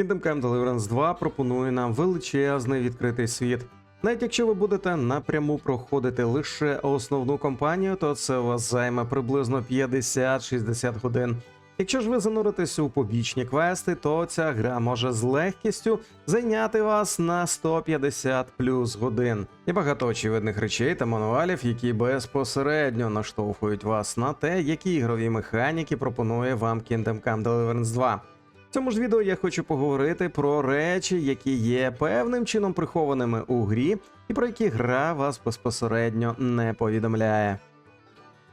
Kingdom Come Deliverance 2 пропонує нам величезний відкритий світ. Навіть якщо ви будете напряму проходити лише основну кампанію, то це у вас займе приблизно 50-60 годин. Якщо ж ви зануритесь у побічні квести, то ця гра може з легкістю зайняти вас на 150 плюс годин. І багато очевидних речей та мануалів, які безпосередньо наштовхують вас на те, які ігрові механіки пропонує вам Kingdom Come Deliverance 2. В цьому ж відео я хочу поговорити про речі, які є певним чином прихованими у грі, і про які гра вас безпосередньо не повідомляє.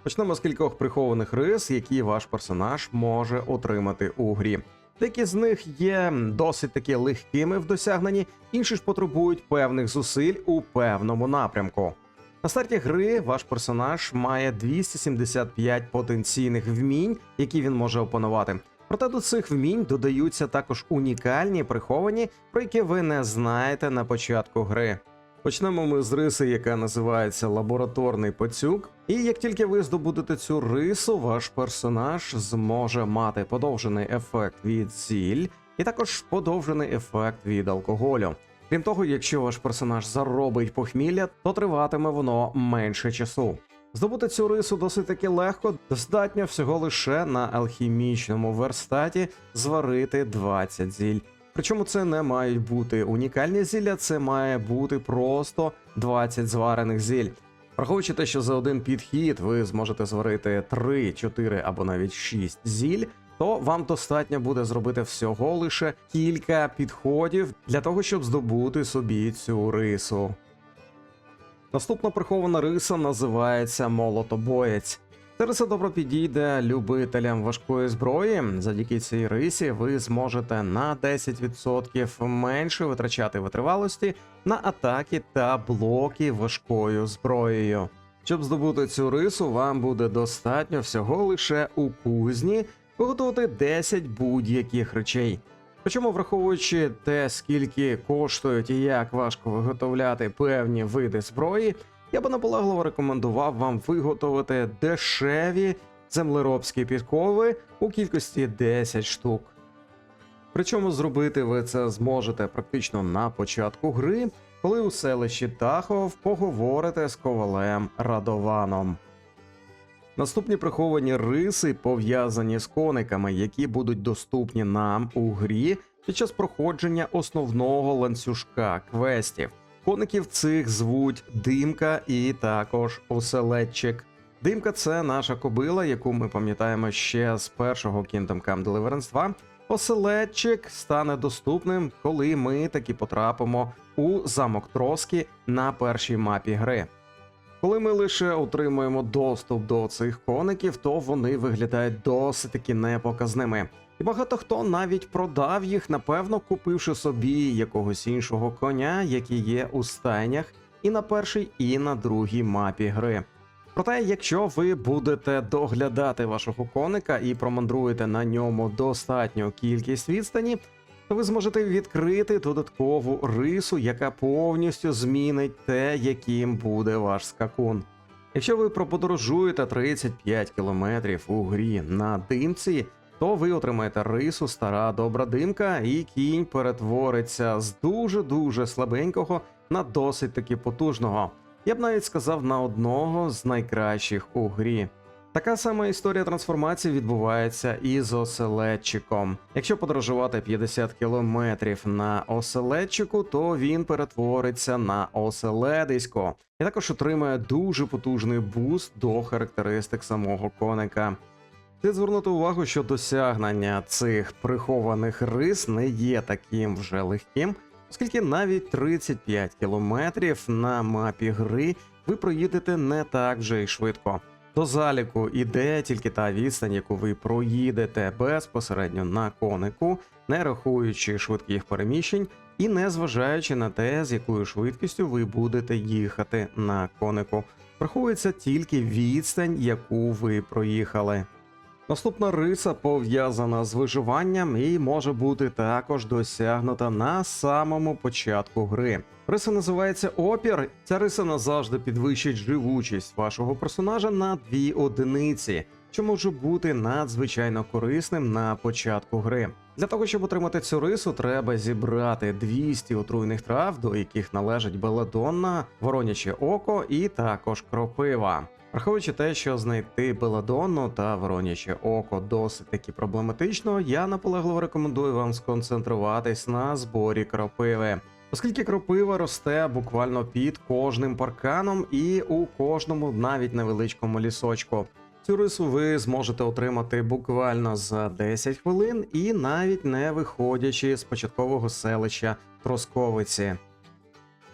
Почнемо з кількох прихованих рис, які ваш персонаж може отримати у грі. Деякі з них є досить таки легкими в досягненні, інші ж потребують певних зусиль у певному напрямку. На старті гри ваш персонаж має 275 потенційних вмінь, які він може опанувати. Проте до цих вмінь додаються також унікальні приховані, про які ви не знаєте на початку гри. Почнемо ми з риси, яка називається лабораторний пацюк. І як тільки ви здобудете цю рису, ваш персонаж зможе мати подовжений ефект від зіль, і також подовжений ефект від алкоголю. Крім того, якщо ваш персонаж заробить похмілля, то триватиме воно менше часу. Здобути цю рису досить таки легко, достатньо всього лише на алхімічному верстаті зварити 20 зіль. Причому це не мають бути унікальні зілля, це має бути просто 20 зварених зіль. Враховуючи те, що за один підхід ви зможете зварити 3, 4 або навіть 6 зіль, то вам достатньо буде зробити всього лише кілька підходів для того, щоб здобути собі цю рису. Наступна прихована риса називається молотобоєць. Ця риса добре підійде любителям важкої зброї. Завдяки цій рисі ви зможете на 10% менше витрачати витривалості на атаки та блоки важкою зброєю. Щоб здобути цю рису, вам буде достатньо всього лише у кузні виготовити 10 будь-яких речей. Причому, враховуючи те, скільки коштують і як важко виготовляти певні види зброї, я би наполегливо рекомендував вам виготовити дешеві землеробські підкови у кількості 10 штук. Причому зробити ви це зможете практично на початку гри, коли у селищі Тахов поговорите з ковалем Радованом. Наступні приховані риси пов'язані з кониками, які будуть доступні нам у грі під час проходження основного ланцюжка квестів. Коників цих звуть Димка і також Оселедчик. Димка це наша кобила, яку ми пам'ятаємо ще з першого Kingdom Come Deliverance 2. Оселедчик стане доступним, коли ми таки потрапимо у замок Троски на першій мапі гри. Коли ми лише отримуємо доступ до цих коників, то вони виглядають досить таки непоказними. І багато хто навіть продав їх, напевно, купивши собі якогось іншого коня, який є у стайнях, і на першій, і на другій мапі гри. Проте, якщо ви будете доглядати вашого коника і промандруєте на ньому достатню кількість відстані, то ви зможете відкрити додаткову рису, яка повністю змінить те, яким буде ваш скакун. Якщо ви проподорожуєте 35 кілометрів у грі на димці, то ви отримаєте рису стара добра димка, і кінь перетвориться з дуже-дуже слабенького на досить таки потужного. Я б навіть сказав на одного з найкращих у грі. Така сама історія трансформації відбувається і з оселедчиком. Якщо подорожувати 50 кілометрів на оселедчику, то він перетвориться на оселедисько і також отримає дуже потужний буст до характеристик самого коника. Слід звернути увагу, що досягнення цих прихованих рис не є таким вже легким, оскільки навіть 35 кілометрів на мапі гри ви проїдете не так вже й швидко. До заліку іде тільки та відстань, яку ви проїдете безпосередньо на конику, не рахуючи швидких переміщень і не зважаючи на те, з якою швидкістю ви будете їхати на конику. Враховується тільки відстань, яку ви проїхали. Наступна риса пов'язана з виживанням і може бути також досягнута на самому початку гри. Риса називається опір. Ця риса назавжди підвищить живучість вашого персонажа на дві одиниці, що може бути надзвичайно корисним на початку гри. Для того, щоб отримати цю рису, треба зібрати 200 отруйних трав, до яких належать беладонна, вороняче око і також кропива. Враховуючи те, що знайти беладонну та вороняче око досить таки проблематично, я наполегливо рекомендую вам сконцентруватись на зборі кропиви. Оскільки кропива росте буквально під кожним парканом і у кожному навіть невеличкому лісочку. Цю рису ви зможете отримати буквально за 10 хвилин і навіть не виходячи з початкового селища Тросковиці.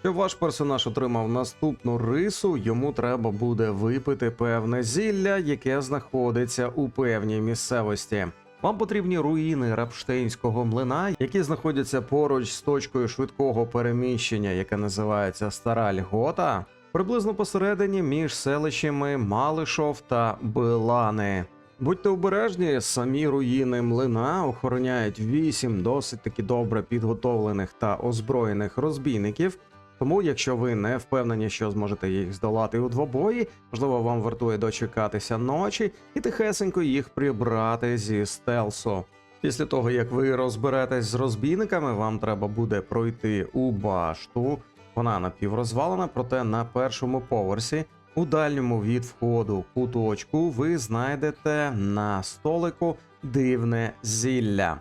Щоб ваш персонаж отримав наступну рису, йому треба буде випити певне зілля, яке знаходиться у певній місцевості. Вам потрібні руїни Рапштейнського млина, які знаходяться поруч з точкою швидкого переміщення, яка називається Стара Льгота, приблизно посередині між селищами Малишов та Билани. Будьте обережні, самі руїни млина охороняють вісім досить таки добре підготовлених та озброєних розбійників. Тому, якщо ви не впевнені, що зможете їх здолати у двобої, можливо, вам вартує дочекатися ночі і тихесенько їх прибрати зі стелсу. Після того, як ви розберетесь з розбійниками, вам треба буде пройти у башту. Вона напіврозвалена, проте на першому поверсі, у дальньому від входу куточку, ви знайдете на столику дивне зілля.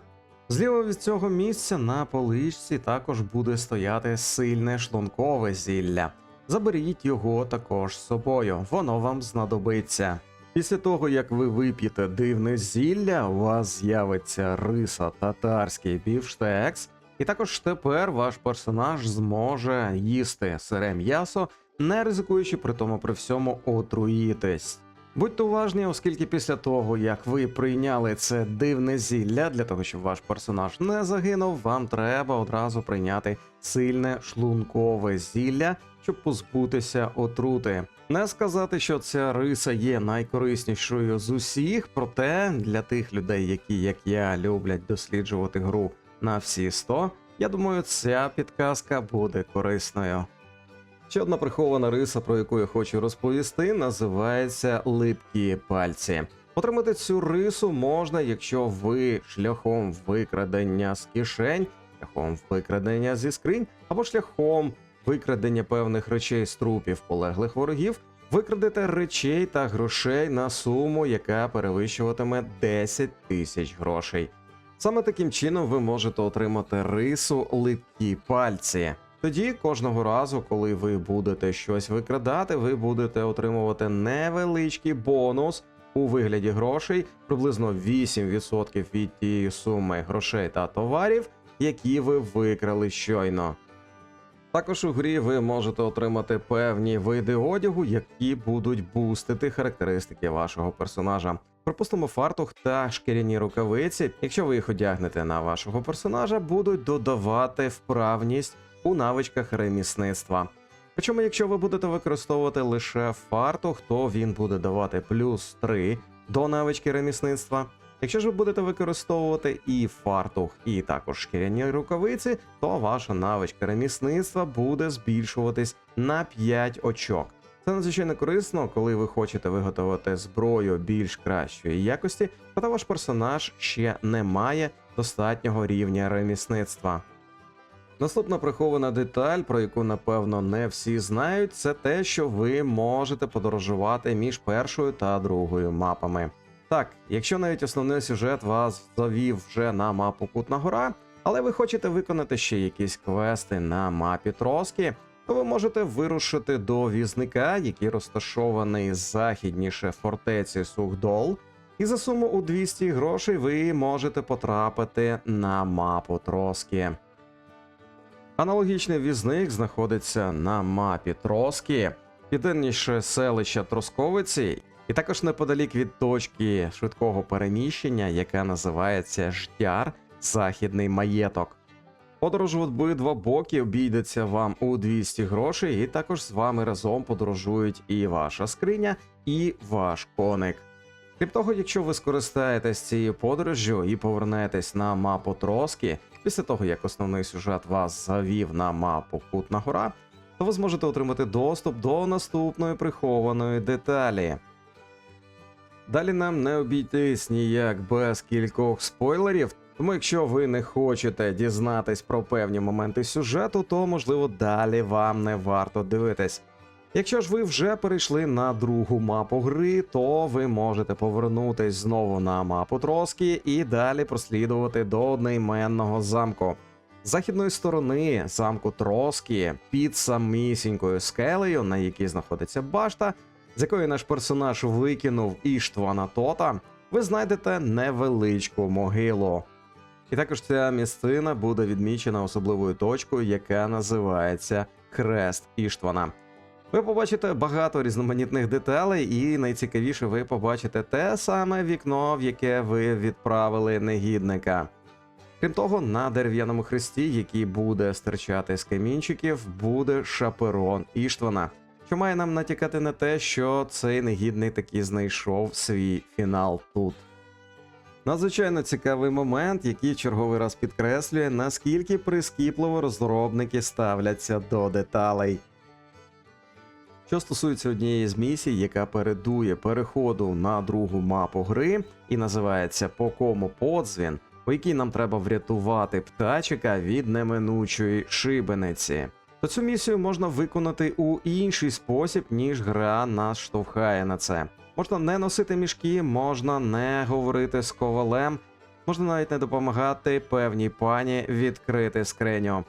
Зліва від цього місця на поличці також буде стояти сильне шлункове зілля. Заберіть його також з собою, воно вам знадобиться. Після того, як ви вип'єте дивне зілля, у вас з'явиться риса татарський бівштекс, і також тепер ваш персонаж зможе їсти сире м'ясо, не ризикуючи при тому при всьому отруїтись. Будьте уважні, оскільки після того, як ви прийняли це дивне зілля, для того, щоб ваш персонаж не загинув, вам треба одразу прийняти сильне шлункове зілля, щоб позбутися отрути. Не сказати, що ця риса є найкориснішою з усіх, проте для тих людей, які, як я, люблять досліджувати гру на всі 100, я думаю, ця підказка буде корисною. Ще одна прихована риса, про яку я хочу розповісти, називається липкі пальці. Отримати цю рису можна, якщо ви шляхом викрадення з кишень, шляхом викрадення зі скринь або шляхом викрадення певних речей з трупів полеглих ворогів, викрадете речей та грошей на суму, яка перевищуватиме 10 тисяч грошей. Саме таким чином ви можете отримати рису липкі пальці. Тоді кожного разу, коли ви будете щось викрадати, ви будете отримувати невеличкий бонус у вигляді грошей, приблизно 8% від тієї суми грошей та товарів, які ви викрали щойно. Також у грі ви можете отримати певні види одягу, які будуть бустити характеристики вашого персонажа. Припустимо, фартух та шкіряні рукавиці, якщо ви їх одягнете на вашого персонажа, будуть додавати вправність у навичках ремісництва. Причому, якщо ви будете використовувати лише фартух, то він буде давати плюс 3 до навички ремісництва. Якщо ж ви будете використовувати і фартух, і також шкіряні рукавиці, то ваша навичка ремісництва буде збільшуватись на 5 очок. Це надзвичайно корисно, коли ви хочете виготовити зброю більш кращої якості, проте ваш персонаж ще не має достатнього рівня ремісництва. Наступна прихована деталь, про яку напевно не всі знають, це те, що ви можете подорожувати між першою та другою мапами. Так, якщо навіть основний сюжет вас завів вже на мапу Кутна Гора, але ви хочете виконати ще якісь квести на мапі Троски, то ви можете вирушити до візника, який розташований західніше фортеці Сухдол, і за суму у 200 грошей ви можете потрапити на мапу Троски. Аналогічний візник знаходиться на мапі Троски, південніше селища Тросковиці, і також неподалік від точки швидкого переміщення, яка називається Ждяр Західний маєток. Подорож в обидва боки обійдеться вам у 200 грошей, і також з вами разом подорожують і ваша скриня, і ваш коник. Крім того, якщо ви скористаєтесь цією подорожжю і повернетесь на мапу Троски, після того як основний сюжет вас завів на мапу Кутна Гора, то ви зможете отримати доступ до наступної прихованої деталі. Далі нам не обійтись ніяк без кількох спойлерів. Тому, якщо ви не хочете дізнатись про певні моменти сюжету, то можливо далі вам не варто дивитись. Якщо ж ви вже перейшли на другу мапу гри, то ви можете повернутись знову на мапу Троски і далі прослідувати до одноіменного замку. З західної сторони замку Троски під самісінькою скелею, на якій знаходиться башта, з якої наш персонаж викинув Іштвана Тота, ви знайдете невеличку могилу. І також ця місцина буде відмічена особливою точкою, яка називається Хрест Іштвана. Ви побачите багато різноманітних деталей, і найцікавіше, ви побачите те саме вікно, в яке ви відправили негідника. Крім того, на дерев'яному хресті, який буде стирчати з камінчиків, буде шаперон Іштвана, що має нам натякати на те, що цей негідник таки знайшов свій фінал тут. Надзвичайно цікавий момент, який черговий раз підкреслює, наскільки прискіпливо розробники ставляться до деталей. Що стосується однієї з місій, яка передує переходу на другу мапу гри і називається По кому подзвін, у якій нам треба врятувати птачика від неминучої шибениці. То цю місію можна виконати у інший спосіб, ніж гра нас штовхає на це. Можна не носити мішки, можна не говорити з ковалем, можна навіть не допомагати певній пані відкрити скриню.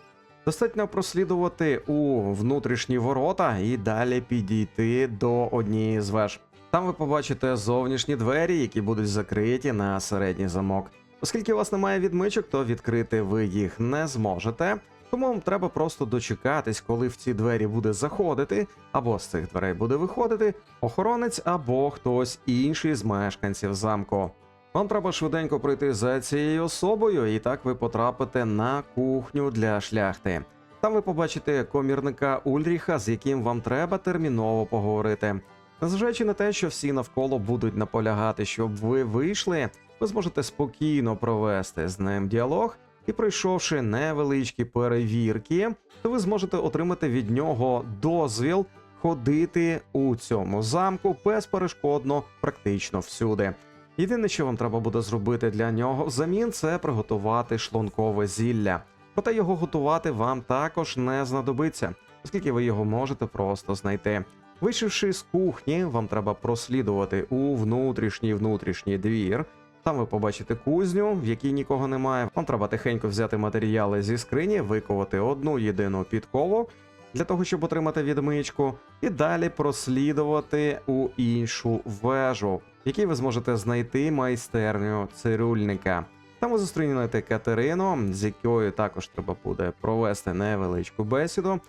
Достатньо прослідувати у внутрішні ворота і далі підійти до однієї з веж. Там ви побачите зовнішні двері, які будуть закриті на середній замок. Оскільки у вас немає відмичок, то відкрити ви їх не зможете. Тому вам треба просто дочекатись, коли в ці двері буде заходити, або з цих дверей буде виходити охоронець або хтось інший з мешканців замку. Вам треба швиденько пройти за цією особою, і так ви потрапите на кухню для шляхти. Там ви побачите комірника Ульріха, з яким вам треба терміново поговорити. Незважаючи на те, що всі навколо будуть наполягати, щоб ви вийшли, ви зможете спокійно провести з ним діалог, і пройшовши невеличкі перевірки, то ви зможете отримати від нього дозвіл ходити у цьому замку безперешкодно практично всюди. Єдине, що вам треба буде зробити для нього взамін, це приготувати шлункове зілля. Проте його готувати вам також не знадобиться, оскільки ви його можете просто знайти. Вийшовши з кухні, вам треба прослідувати у внутрішній внутрішній двір. Там ви побачите кузню, в якій нікого немає. Вам треба тихенько взяти матеріали зі скрині, виковати одну єдину підкову для того, щоб отримати відмичку, і далі прослідувати у іншу вежу, в якій ви зможете знайти майстерню цирюльника. Там ви зустрінете Катерину, з якою також треба буде провести невеличку бесіду.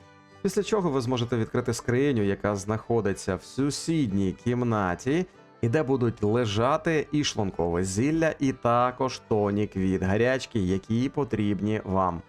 Після чого ви зможете відкрити скриню, яка знаходиться в сусідній кімнаті, і де будуть лежати і шлункове зілля, і також тонік від гарячки, які потрібні вам.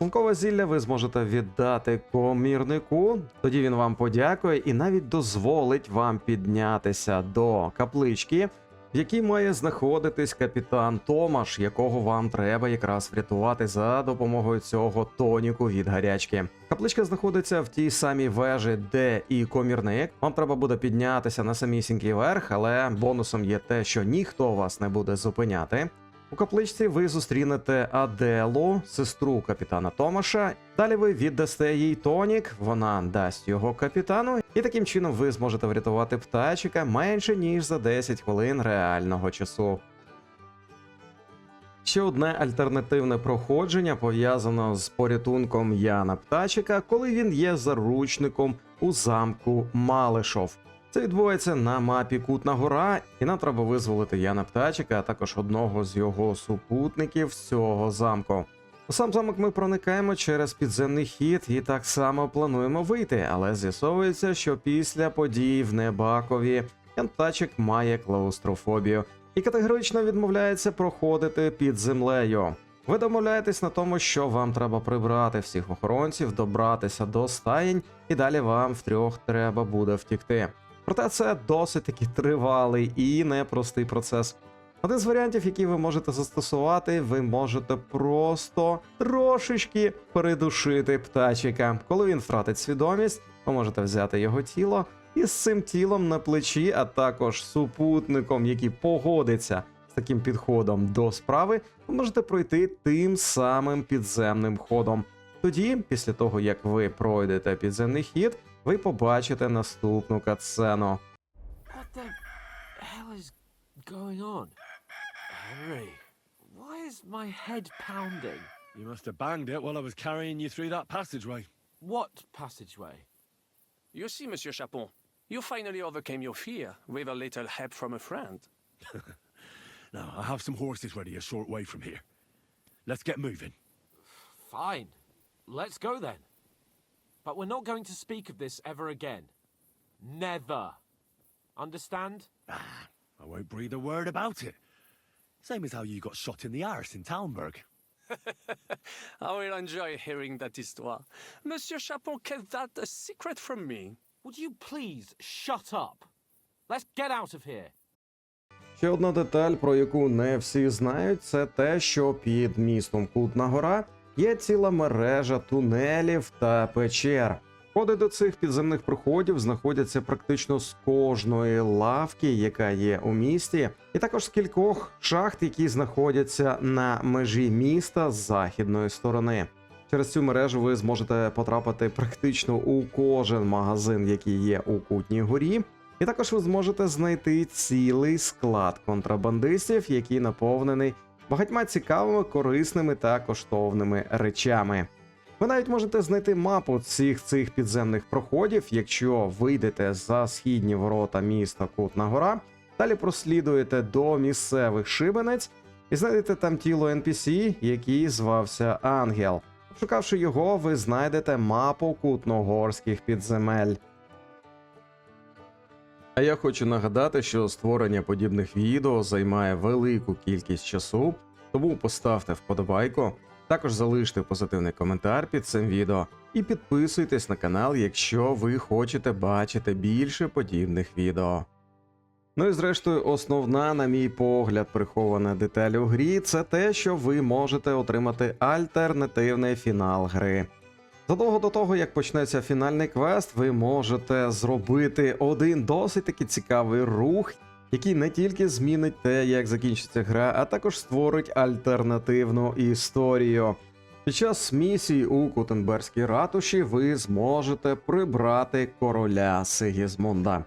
Шлункове зілля ви зможете віддати комірнику, тоді він вам подякує і навіть дозволить вам піднятися до каплички, в якій має знаходитись капітан Томаш, якого вам треба якраз врятувати за допомогою цього тоніку від гарячки. Капличка знаходиться в тій самій вежі, де і комірник. Вам треба буде піднятися на самісінький верх, але бонусом є те, що ніхто вас не буде зупиняти. У капличці ви зустрінете Аделу, сестру капітана Томаша. Далі ви віддасте їй тонік, вона дасть його капітану, і таким чином ви зможете врятувати птачика менше ніж за 10 хвилин реального часу. Ще одне альтернативне проходження пов'язано з порятунком Яна Птачика, коли він є заручником у замку Малишов. Це відбувається на мапі Кутна Гора, і нам треба визволити Яна Птачика, а також одного з його супутників з цього замку. У сам замок ми проникаємо через підземний хід і так само плануємо вийти, але з'ясовується, що після подій в Небакові Ян Птачик має клаустрофобію і категорично відмовляється проходити під землею. Ви домовляєтесь на тому, що вам треба прибрати всіх охоронців, добратися до стаєнь, і далі вам втрьох треба буде втікти. Проте це досить таки тривалий і непростий процес. Один з варіантів, який ви можете застосувати, ви можете просто трошечки придушити птачика. Коли він втратить свідомість, ви можете взяти його тіло, із цим тілом на плечі, а також супутником, який погодиться з таким підходом до справи, ви можете пройти тим самим підземним ходом. Тоді, після того як ви пройдете підземний хід, ви побачите наступну катсцену. What the hell is going on? Henry, why is my head pounding? You must have banged it while I was carrying you through that passageway. What passageway? You see, Monsieur Chapon, you finally overcame your fear with a little help from a friend. Now, I have some horses ready a short way from here. Let's get moving. Fine. Let's go then. But we're not going to speak of this ever again. Never. Understand? Ah, I won't breathe a word about it. Same as how you got shot in the arse in Talmberg. I will enjoy hearing that histoire. Monsieur Chapon kept that a secret from me. Would you please shut up? Let's get out of here. Ще одна деталь, про яку не всі знають, це те, що під містом Кутна Гора є ціла мережа тунелів та печер. Входи до цих підземних проходів знаходяться практично з кожної лавки, яка є у місті, і також з кількох шахт, які знаходяться на межі міста з західної сторони. Через цю мережу ви зможете потрапити практично у кожен магазин, який є у Кутній горі. І також ви зможете знайти цілий склад контрабандистів, який наповнений багатьма цікавими, корисними та коштовними речами. Ви навіть можете знайти мапу всіх цих підземних проходів, якщо вийдете за східні ворота міста Кутна Гора, далі прослідуєте до місцевих шибенець і знайдете там тіло NPC, який звався Ангел. Шукавши його, ви знайдете мапу кутногорських підземель. А я хочу нагадати, що створення подібних відео займає велику кількість часу, тому поставте вподобайку, також залиште позитивний коментар під цим відео і підписуйтесь на канал, якщо ви хочете бачити більше подібних відео. Ну і зрештою, основна, на мій погляд, прихована деталь у грі це те, що ви можете отримати альтернативний фінал гри. Задовго до того, як почнеться фінальний квест, ви можете зробити один досить таки цікавий рух, який не тільки змінить те, як закінчиться гра, а також створить альтернативну історію. Під час місії у Кутенберзькій ратуші ви зможете прибрати короля Сигізмунда.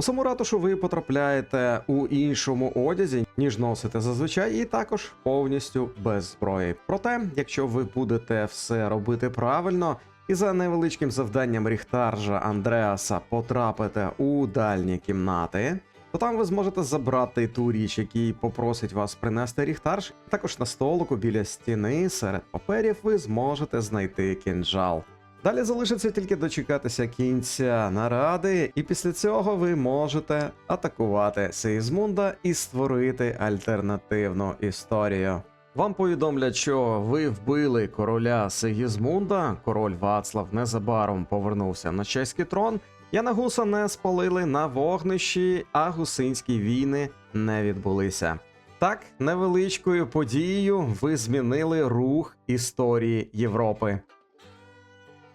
У саму ратушу ви потрапляєте у іншому одязі, ніж носите зазвичай, і також повністю без зброї. Проте, якщо ви будете все робити правильно і за невеличким завданням ріхтаржа Андреаса потрапите у дальні кімнати, то там ви зможете забрати ту річ, який попросить вас принести ріхтарж. Також на столику біля стіни серед паперів ви зможете знайти кінжал. Далі залишиться тільки дочекатися кінця наради, і після цього ви можете атакувати Сейзмунда і створити альтернативну історію. Вам повідомлять, що ви вбили короля Сигізмунда. Король Вацлав незабаром повернувся на чеський трон. Янагуса не спалили на вогнищі, а гусинські війни не відбулися. Так, невеличкою подією ви змінили рух історії Європи.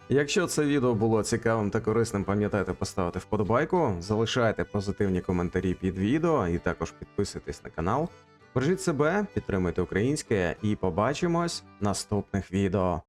Якщо це відео було цікавим та корисним, пам'ятайте поставити вподобайку, залишайте позитивні коментарі під відео і також підписуйтесь на канал. Бережіть себе, підтримуйте українське і побачимось в наступних відео.